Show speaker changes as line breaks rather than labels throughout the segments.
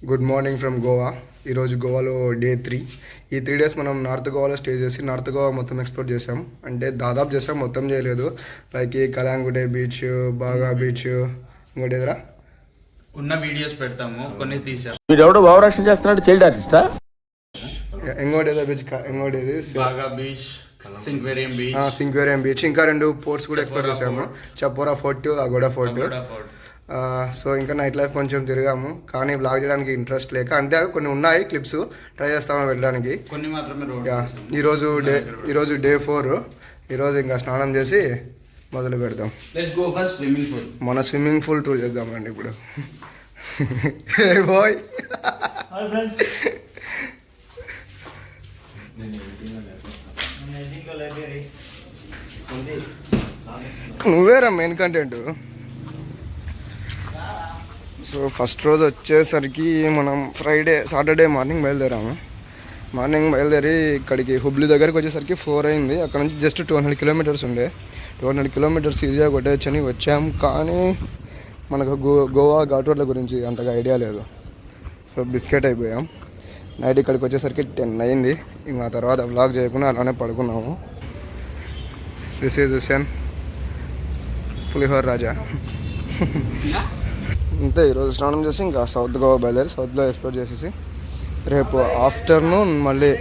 Good morning from Goa ఈరోజు గోవాలో day three ఈ త్రీ డేస్ మనం నార్త్ గోవాలో స్టే చేసి నార్త్ గోవా మొత్తం ఎక్స్ప్లోర్ చేసాం అంటే దాదాపు చేసాం మొత్తం చేయలేదు. లైక్ ఈ కలాంగుటే బీచ్ బాగా బీచ్ ఇంకోటి ఎదురా
ఉన్న వీడియోస్ పెడతాము కొన్ని తీసాం.
వీడెవడో భావరక్షణ చేస్తున్నాడు చైల్డ్ ఆర్టిస్టా?
ఇంకోటి ఏదో బీచ్ ఇంకోటి ఇది
బాగా beach Sinquerim beach
Sinquerim beach ఇంకా రెండు పోర్ట్స్ కూడా ఎక్స్ప్లోర్ చేసాము Chapora fort Aguada
fort
so ఇంకా నైట్ లైఫ్ కొంచెం తిరిగాము. కానీ బ్లాగ్ చేయడానికి ఇంట్రెస్ట్ లేక అంతే కొన్ని ఉన్నాయి క్లిప్స్ ట్రై చేస్తాము వెళ్ళడానికి.
కొన్ని మాత్రమే
ఈరోజు డే ఈరోజు డే ఫోర్ ఈరోజు ఇంకా స్నానం చేసి మొదలు
పూల్
మన స్విమ్మింగ్ పూల్ టూర్ చేద్దాం రండి ఇప్పుడు బాయ్ నువ్వేరా మెయిన్ కంటెంట్ సో ఫస్ట్ రోజు వచ్చేసరికి మనం ఫ్రైడే సాటర్డే మార్నింగ్ బయలుదేరాము. మార్నింగ్ బయలుదేరి ఇక్కడికి హుబ్లీ దగ్గరికి వచ్చేసరికి ఫోర్ అయింది. అక్కడ నుంచి జస్ట్ టూ హండ్రెడ్ కిలోమీటర్స్ ఉండే. టూ హండ్రెడ్ కిలోమీటర్స్ ఈజీగా కొట్టేయచ్చని వచ్చాం. కానీ మనకు గో గోవా ఘాట్ రోడ్ల గురించి అంతగా ఐడియా లేదు. సో బిస్కెట్ అయిపోయాం. నైట్ ఇక్కడికి వచ్చేసరికి టెన్ అయింది. ఇంకా ఆ తర్వాత బ్లాగ్ చేయకుండా అలానే పడుకున్నాము. This is Hussain Pulihora Raja. అంతే ఈరోజు స్నానం చేసి ఇంకా సౌత్ గోవా బయలుదేరి సౌత్లో ఎక్స్ప్లోర్ చేసేసి రేపు ఆఫ్టర్నూన్ మళ్ళీ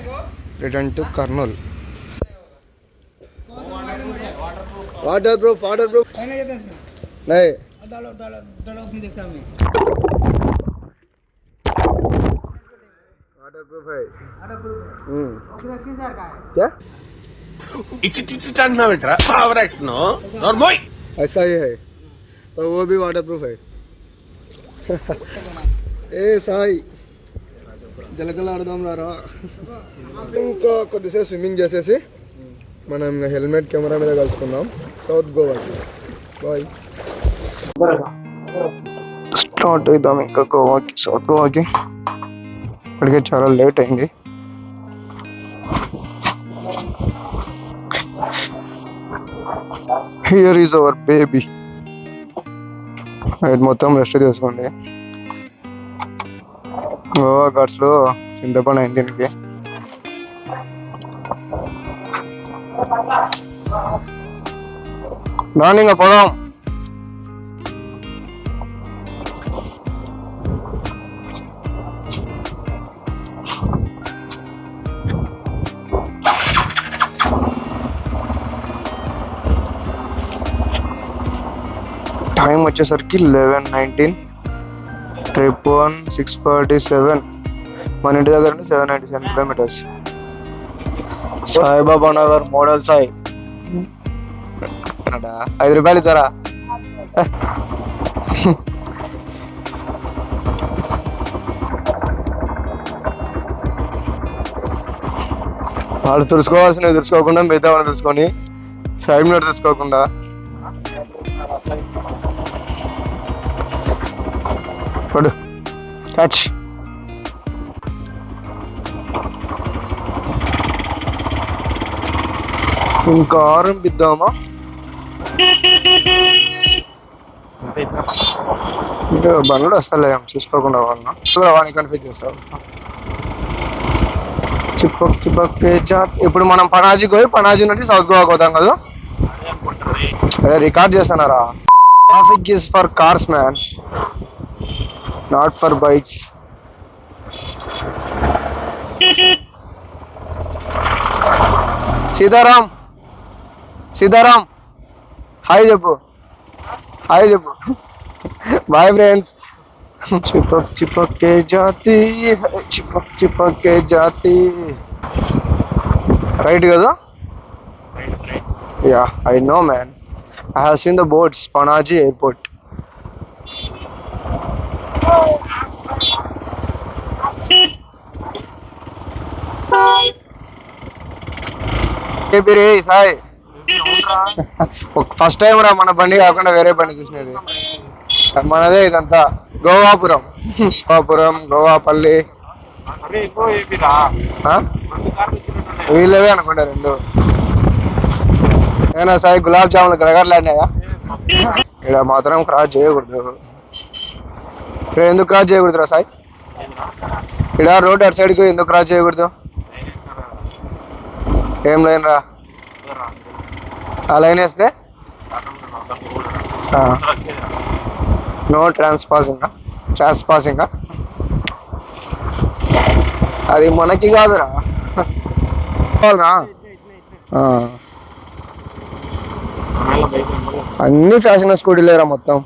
return to Kurnool waterproof waterproof
कहना चाहते हैं इसमें
నై
डालो डालो डालो अपनी देखता हूँ मैं
वाटर प्रूफ है
अरे प्रूफ है
हम्म
फिर अस्सी हजार का है
क्या
ఇటు ఇటు అంటున్నావేంట్రా భావరక్షణ నోర్మోయ్
ऐसा ही है तो वो भी वाटर प्रूफ है ఏ సాయి జలకలు ఆడదాం రారా ఇంకా కొద్దిసేపు స్విమ్మింగ్ చేసేసి మనం ఇంకా హెల్మెట్ కెమెరా మీద కలుసుకుందాం. సౌత్ గోవాకి బాయ్ స్టార్ట్ అవుతాం ఇంకా గోవాకి సౌత్ గోవాకి ఇప్పటికే చాలా లేట్ అయింది. Here is our baby night మొత్తం రెస్ట్ తీసుకోండి. గోవా ఘాట్స్లో చింతపండు అయింది దీనికి. రాని ఇంకా వచ్చేసరికి eleven nineteen trip one six forty seven మన ఇంటి దగ్గర నుండి seven ninety seven kilometres Saibaba Nagar model Sai. ఐదు రూపాయలు ఇస్తారా? వాళ్ళు తెలుసుకోవాల్సినవి తెలుసుకోకుండా మిగతా వాళ్ళు తెలుసుకొని సైడ్ నోట్ తెలుసుకోకుండా క్యాచ్ ఇంకా ఆరంభిద్దామా? ఇంకా బండ్లు వస్తలే చూసుకోకుండా వాళ్ళను చూడ వాడిని కన్ఫ్యూజ్ చేస్తావు. చిప్పక్ చిప్పక్ ఇప్పుడు మనం పనాజీ పోయి పనాజీ నుండి సౌత్ గోవాకి పోతాం కదా? అదే రికార్డ్ చేస్తున్నారా traffic is for cars man not for bikes Sitaram Sitaram hi చెప్పు హాయ్ చెప్పు బాయ్ ఫ్రెండ్స్ చిపక్ చిపక్ కే జాతి హై, చిపక్ చిపక్ కే జాతి రైట్ కదా yeah I know man I have seen the boats Panaji airport Sai? First time రా మన బండి కాకుండా వేరే బండి చూసినది. మనదే ఇదంతా. గోవాపురం. గోవాపురం గోవాపల్లి? వీళ్ళవే అనుకుంటా రెండు. ఏనా సాయి గులాబ్ జాములు గడగడలాడినాయా ఇక్కడ మాత్రం క్రాస్ చేయకూడదు. ఇక్కడ ఎందుకు క్రాస్ చేయకూడదురా సాయి? ఇక్కడ రోడ్ అటు సైడ్కి ఎందుకు క్రాస్ చేయకూడదు? ఏం లైన్ రా? ఆ లైన్ వేస్తే? నో ట్రాన్స్పాసింగ్ ట్రాన్స్పాసింగ్ అది మనకి కాదురా. కావాలరా. అన్ని ఫ్యాషన్ స్కూటీలేరా మొత్తం.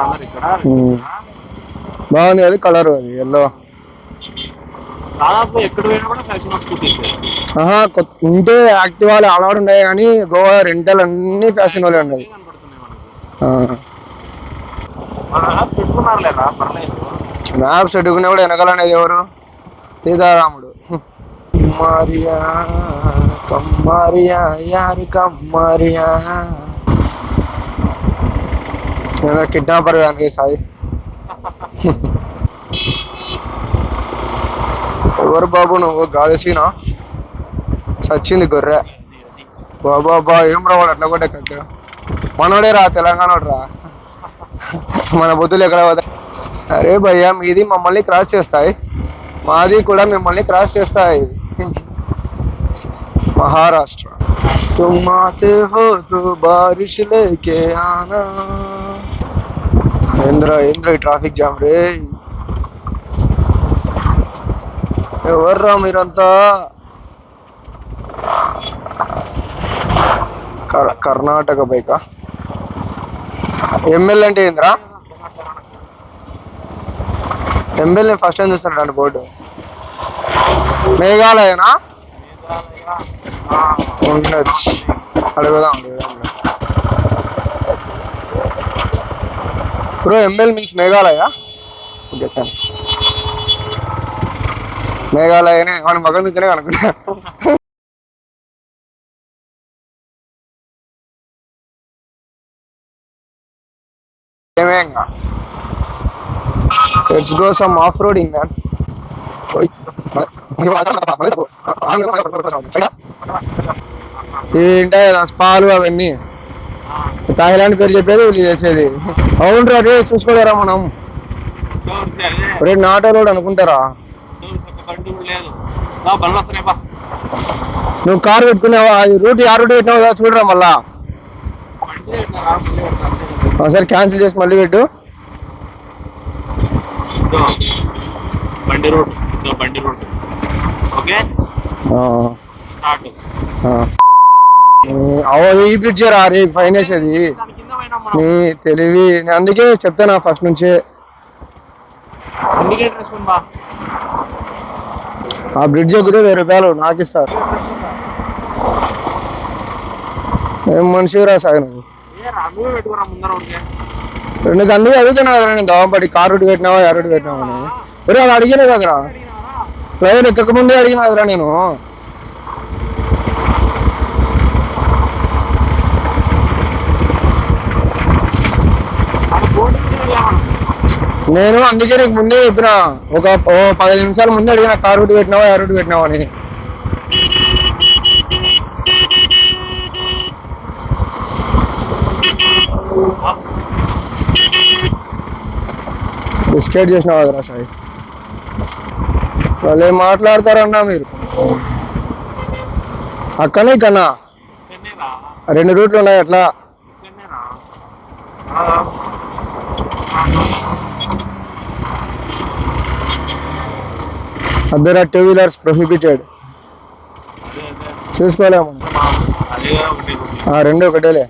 అందరు ఇక్కడ.
ఉమ్. బాగుంది అది కలర్ అది ఎల్లో.
దాదాపు ఎక్కడ పోయినా కూడా ఫ్యాషన్ స్కూటీస్
ఆహా కొత్త ఉంటే యాక్టివాలు అలవాటు ఉన్నాయి కానీ గోవా రెంటల్ అన్ని ఫ్యాషన్ వాళ్ళే ఉన్నాయి. మ్యాప్స్ పెట్టుకునే కూడా వెనకాలనేది ఎవరు? సీతారాముడు. కమ్మారియా కమ్మారియా యారు కమ్మారియా. కిడ్నాపర్ కానీ సాయి ఎవరు బాబు నువ్వు గాదసీనా చచ్చింది గొర్రె బాబా బా ఏం రా వాడు అట్లా కూడా కట్ట మనోడే రా తెలంగాణ రా మన బుద్ధులు ఎక్కడ పోతాయి అరే భయ్యా మీది మమ్మల్ని క్రాస్ చేస్తాయి మాది కూడా మిమ్మల్ని క్రాస్ చేస్తాయి మహారాష్ట్ర तुम आते हो तो बारिश लेके आना ఏంద్ర ఏంద్ర ఈ ట్రాఫిక్ జామ్ ఎవర్రా మీరంతా? కర్ణాటక బైకా? ఎంఎల్ అంటే ఏందిరా? ఎంఎల్ ఫస్ట్ టైం చూస్తున్నాడు బోర్డు. మేఘాలయనా? ఉండొచ్చు. అడుగుదాం అడుగుదాం. Bro ML means Meghalaya? Okay thanks మేఘాలయనే వాడి మగం నుంచే కనుక్కున్నా ఏమే ఇంకా? Let's go some off roading man ఏంటో స్పాలు అవన్నీ. థాయిలాండ్ పేరు చెప్పేది వీళ్ళు చేసేది. అవును రే చూసుకోలేరా మనం? రే నాటోలోడు అనుకుంటారా?
బండి కూడా లేదు. దా, బండ్లు వస్తున్నాయి బా.
నువ్వు కారు పెట్టుకున్నావా? రూట్ ఆ రూట్ పెట్టినావు? చూడరా మళ్ళా? ఒకసారి క్యాన్సిల్ చేసి మళ్ళీ పెట్టు.
బండి ఇదో బండి రోడ్ ఓకే?
అవది ఈ బ్రిడ్జ్ రా రే ఫైన్ వేసేది? నీ తెలివి అందుకే చెప్తాను ఫస్ట్ నుంచే. ఆ బ్రిడ్జ్ ఎక్కితే వెయ్యి రూపాయలు నాకు ఇస్తారు ఏం మనిషి రా సాయి రెండు గంటలు అడుగుతున్నా కదా నేను దోమపడి కారు రూట్ పెట్టినావా ఎర్ర పెట్టినావా అని. ఒరే అది అడిగినా కదరా? ఫ్లైర్ ఎక్కక ముందే అడిగిన కదరా నేను
అది బోర్డు మీద వెళ్ళామను
నేను అందుకే నీకు ముందే చెప్పిన. ఒక పది నిమిషాల ముందే అడిగిన కార్ రూట్ పెట్టినావా ఎర్ర రూట్ పెట్టినావా అని. బిస్కెట్ చేసినావు కదరా సాయి? వాళ్ళు ఏం మాట్లాడతారన్నా మీరు. అక్కనే కన్నా. రెండు రూట్లు ఉన్నాయి అట్లా.
చెన్నైరా
అద్దరు టూ వీలర్స్ ప్రొహిబిటెడ్. చూసుకోలేము.
ఒకటి
ఆ, రెండు ఒకటేలే.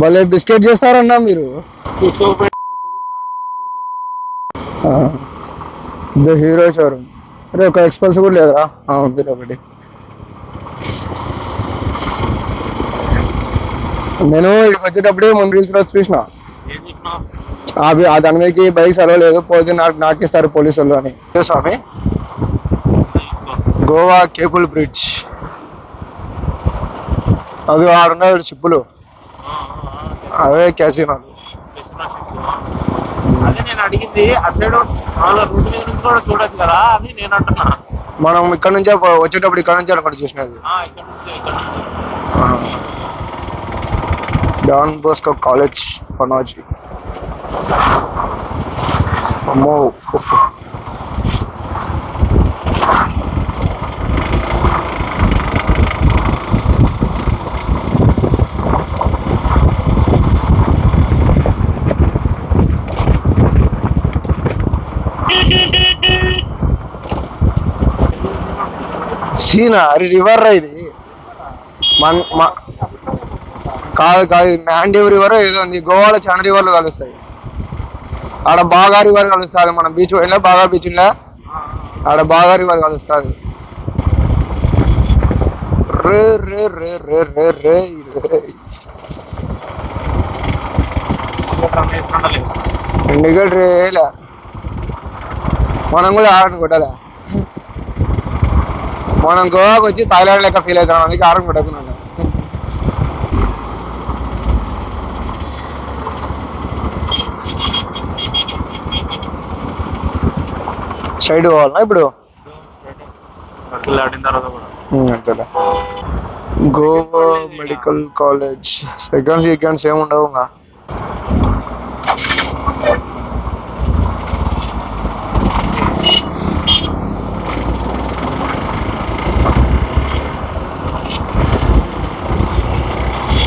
భలే బిస్కెట్ చేస్తారన్నా మీరు. The hero showroom. అరే ఒక ఎక్స్పల్స్ కూడా లేదురా. ఉంది ఒకటి. నేను ఇక్కడికి వచ్చేటప్పుడే ముందు రీల్స్లో చూసిన. అవి ఆ దాని మీదకి బైక్స్ అలవ లేదు పోతే నాకు నాకిస్తారు పోలీసు వాళ్ళు అని స్వామి? Goa cable bridge. అవి ఆడున్నాడు షిప్పులు అవే క్యాసినాలు.
అదే నేను అడిగింది అటు సైడ్ వాళ్ళ రోడ్డు మీద నుంచి కూడా చూడొచ్చు కదా అని నేను అంటున్నా.
మనం ఇక్కడ నుంచే వచ్చేటప్పుడు ఇక్కడ నుంచి అక్కడ చూసినది. Don Bosco college Panaji. అమ్మో. సీనా అరే రివర్ రా ఇది. మన్ కాదు కాదు మ్యాండేవ్ రివర్ ఏదో ఉంది. గోవాలో చాలా రివర్లు కలుస్తాయి. ఆడ బాగా రివర్ కలుస్తుంది మనం బీచ్ పోయినా బాగా బీచ్ ఉన్నా ఆడ బాగా రివర్ కలుస్తుంది. రే రే రే రే మనం కూడా ఆడను కొట్టాలా? మనం గోవాకి వచ్చి థాయిలాండ్ లెక్క ఫీల్ అవుతాం అందుకే ఆరం కొట్టకున్నాం సైడ్ పోవాలనా ఇప్పుడు
అసలు ఆడిన తర్వాత కూడా
ఉమ్, అంతేలే Goa medical college seconds seconds ఏమి ఉండవు ఇంకా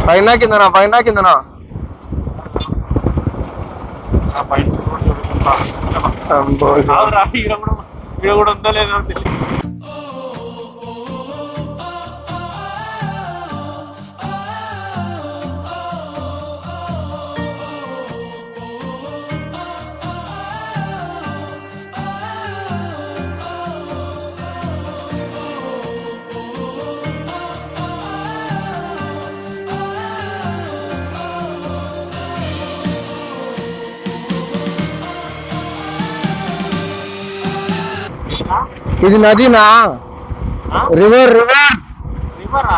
పైన కిందనా పైన కిందనా
ఆ పైన కూడా చూడుకుంటా.
అబ్బో.
కాదురా, ఈడ కూడా ఈడ
ఇది నదినా రివర్ రివర్
రివరా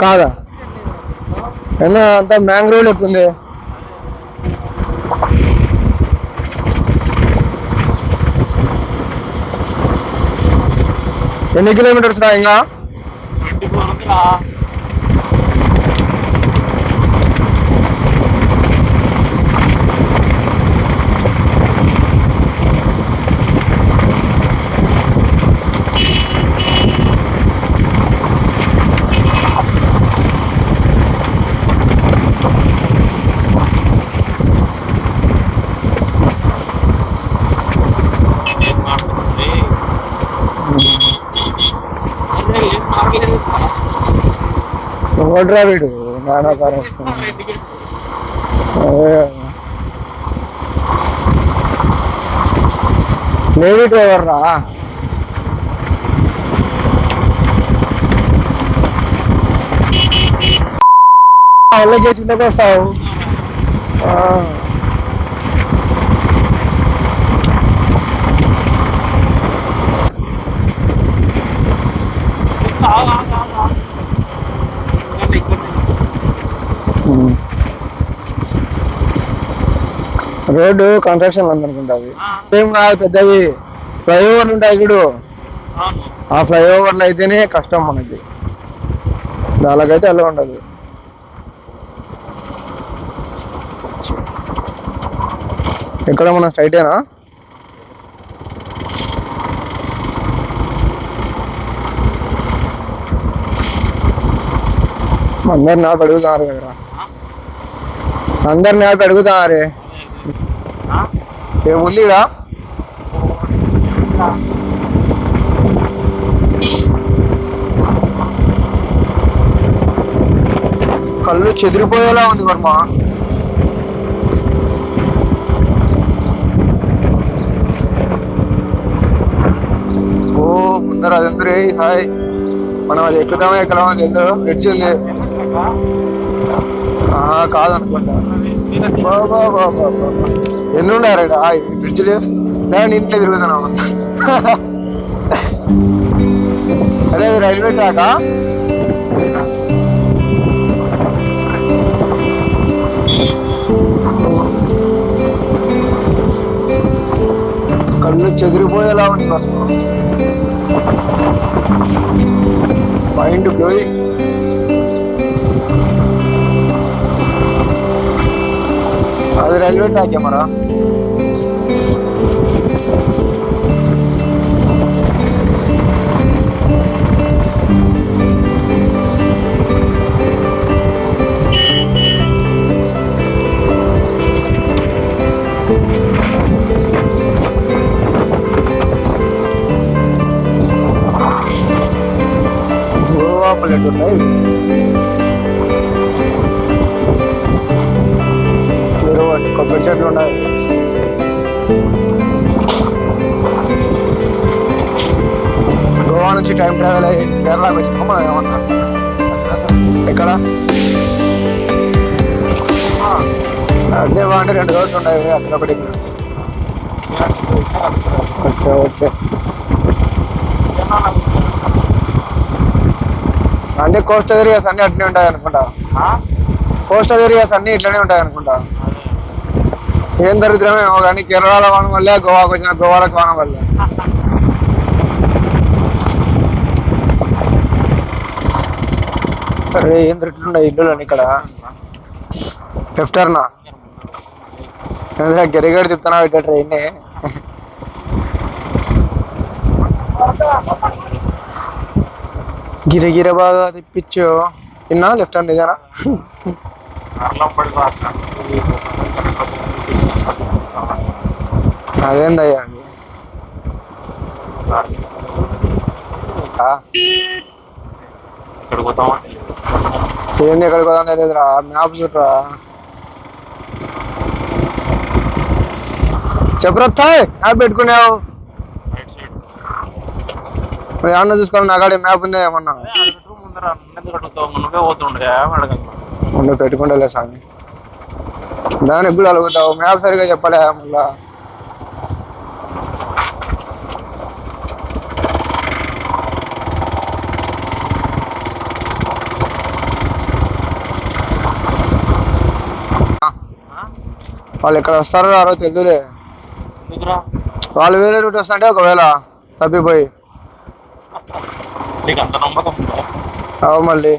కాదా ఏమన్నా అంతా మ్యాంగ్రోవ్ లెక్క ఉంది ఎన్ని కిలోమీటర్స్ రా ఇంకా
ట్వంటీ ఫోర్ ఉందిరా ఏం మాట్లాడుతుంది అదే ఏం మాట్లాడలేదు
ఓడరా వీడు నానా కారు వేసుకుని నేవీ డ్రైవర్ రా? వాళ్ళ చేసి ఇంట్లోకి రోడ్డు కన్స్ట్రక్షన్ అందనుకుంటుంది ఏం కాదు పెద్దవి ఫ్లైఓవర్లు ఉంటాయి చూడు. ఆ ఫ్లైఓవర్లు అయితేనే కష్టం మనకి. దానికైతే అలా ఉండదు. ఎక్కడ మన స్ట్రైటేనా అందరు నాకు అడుగుతున్నారు కదరా. అందరు నాకు అడుగుతున్నారు ఏముంది ఈడ? కళ్ళు చెదిరిపోయేలా ఉంది వర్మ. ఓ ముందర అదందరూ హాయ్. మనం అది ఎక్కుదామా ఎక్కదామా తెలుసు బ్రిడ్జ్ ఉంది. కాదనుకుంటా. బా, బా, బా, బా, బా, బా. ఎన్ని ఉన్నారు ఈడ? బ్రిడ్జ్లు నేను ఇంట్లో తిరుగుతున్నాను అదే ఇది రైల్వే ట్రాకా కళ్ళు చెదిరిపోయేలా ఉంది మైండ్ పోయి ಅದು ರೈಲ್ವೆ ಟ್ರ್ಯಾಕ್ ಮರ Global Enterprise కొబ్బరి చెట్లు ఉన్నాయి. గోవా నుంచి టైం ట్రావెల్ అయ్యి కేరళకి వచ్చినాం మనం ఏమన్నా? ఎక్కడ? అదే బాగుంటే రెండు రోజులు ఉన్నాయి. అక్కడ ఒకటి. Okay okay. అంటే కోస్టల్ ఏరియాస్ అన్ని అట్లనే ఉంటాయి అనుకుంటా కోస్టల్ ఏరియాస్ అన్ని ఇట్లనే ఉంటాయి అనుకుంటా ఏం దరిద్రమేమో కానీ కేరళలో వాన వల్లే గోవాకి వచ్చిన గోవాలకు వాన వల్లే. అరే ఏం దరిద్రుండే ఇల్లు ఇక్కడ? లెఫ్ట్ టర్నా గరిగాడు చెప్తున్నా ఇట్లా ట్రైన్ గిర గిర బాగా తిప్పించు. ఇన్నా లెఫ్ట్ హ్యాండ్ ఇదేనా అదేందయ్యా? ఏంది ఎక్కడికి పోదాం తెలియదురా. మ్యాప్ చూడరా. చెప్పరత్తా మ్యాప్ పెట్టుకున్నావు. మరి ఏమన్నా చూసుకోవాలి? నాకాడే మ్యాప్ ఉందా ఏమన్నా? ఉండే పెట్టుకుంటలే స్వామి. దానికి కూడా అడుగుతావు మ్యాప్ సరిగా చెప్పలే మళ్ళా వాళ్ళు ఎక్కడ వస్తారో రారో
ఎందుకురా?
వాళ్ళు వేరే రూట్ వస్తుంటే ఒకవేళ తప్పిపోయి? అవు మళ్ళీ.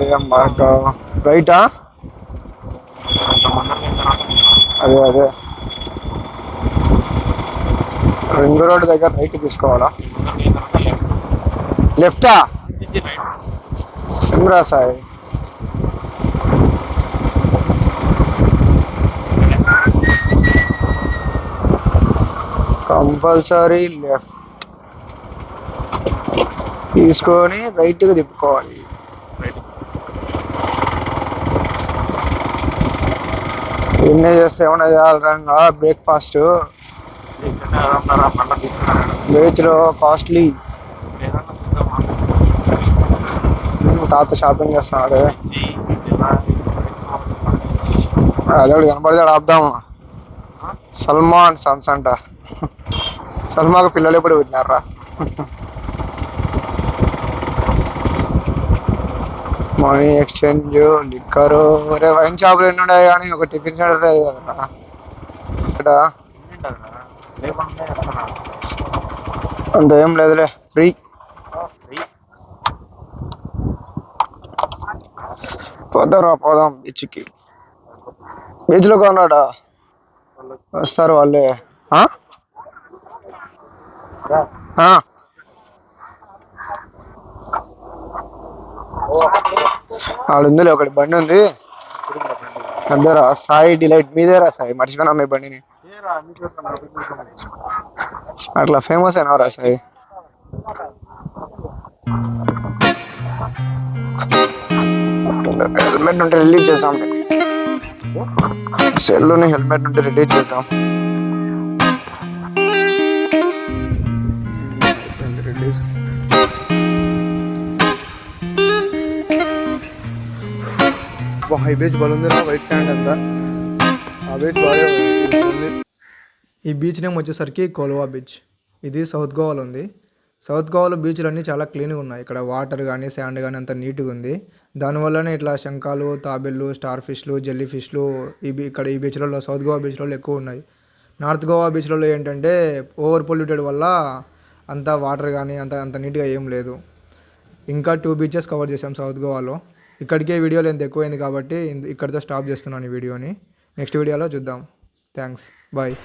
రైటా
అంత రైటా?
అదే అదే. రింగ్ రోడ్ దగ్గర రైట్ తీసుకోవాలా? లెఫ్టా?
ఇది
సాయి. Compulsory left. తీసుకొని రైట్గా తిప్పుకోవాలి. ఎన్ని చేస్తే ఏమన్నా బ్రేక్ఫాస్ట్
అదన్నారా పంట తీసుకున్నాడు
బీచ్లో కాస్ట్లీ తాత షాపింగ్ చేస్తున్నాడు. అదే ఒకటి కనపడితే ఆపుదాము సల్మాన్ సన్స్ అంట. సల్మాకు పిల్లలు ఎప్పుడు పెట్టినారా మనీ ఎక్స్చేంజ్ లిక్కరు ఒరే వైన్ షాపులు ఎన్ని ఉన్నాయి కానీ ఒక టిఫిన్ సెంటర్ లేదు కదా. ఇక్కడ అంత ఏం లేదులే ఫ్రీ పోదాం రా పోదాం బీచ్కి. బీచ్లో కొన్నాడా? వస్తారు వాళ్ళే. ఆ? ఆడుందిలే ఒకటి బండి ఉంది. అందరా సాయి డిలైట్ మీదేరా సాయి మర్చిపోయినా మీ బండిని? అట్లా ఫేమస్ అయినవరా సాయి. హెల్మెట్ ఉంటే రిలీజ్ చేద్దాం. సెల్లుని హెల్మెట్ ఉంటే రిలీజ్ చేద్దాం. ఈ బీచ్ బలుందిరా వైట్ శాండ్ అంతా. ఆ బీచ్ బాగా ఈ బీచ్ నేమ్ వచ్చేసరికి కోల్వా బీచ్. ఇది సౌత్ గోవాలో ఉంది. సౌత్ గోవాలో బీచ్లు అన్నీ చాలా క్లీన్గా ఉన్నాయి. ఇక్కడ వాటర్ కానీ శాండ్ కానీ అంత నీట్గా ఉంది. దానివల్లనే ఇట్లా శంఖాలు తాబెళ్ళు స్టార్ ఫిష్లు జెల్లీ ఫిష్లు ఈ బీ ఇక్కడ ఈ బీచ్లలో సౌత్ గోవా బీచ్లలో ఎక్కువ ఉన్నాయి. నార్త్ గోవా బీచ్లలో ఏంటంటే ఓవర్ పొల్యూటెడ్ వల్ల అంత వాటర్ కానీ అంత అంత నీట్గా ఏం లేదు. ఇంకా టూ బీచెస్ కవర్ చేసాం సౌత్ గోవాలో. ఇక్కడికే వీడియో లెంత్ ఎక్కువైంది కాబట్టి ఇక్కడితో స్టాప్ చేస్తున్నాను ఈ వీడియోని. నెక్స్ట్ వీడియోలో చూద్దాం. థ్యాంక్స్. బాయ్.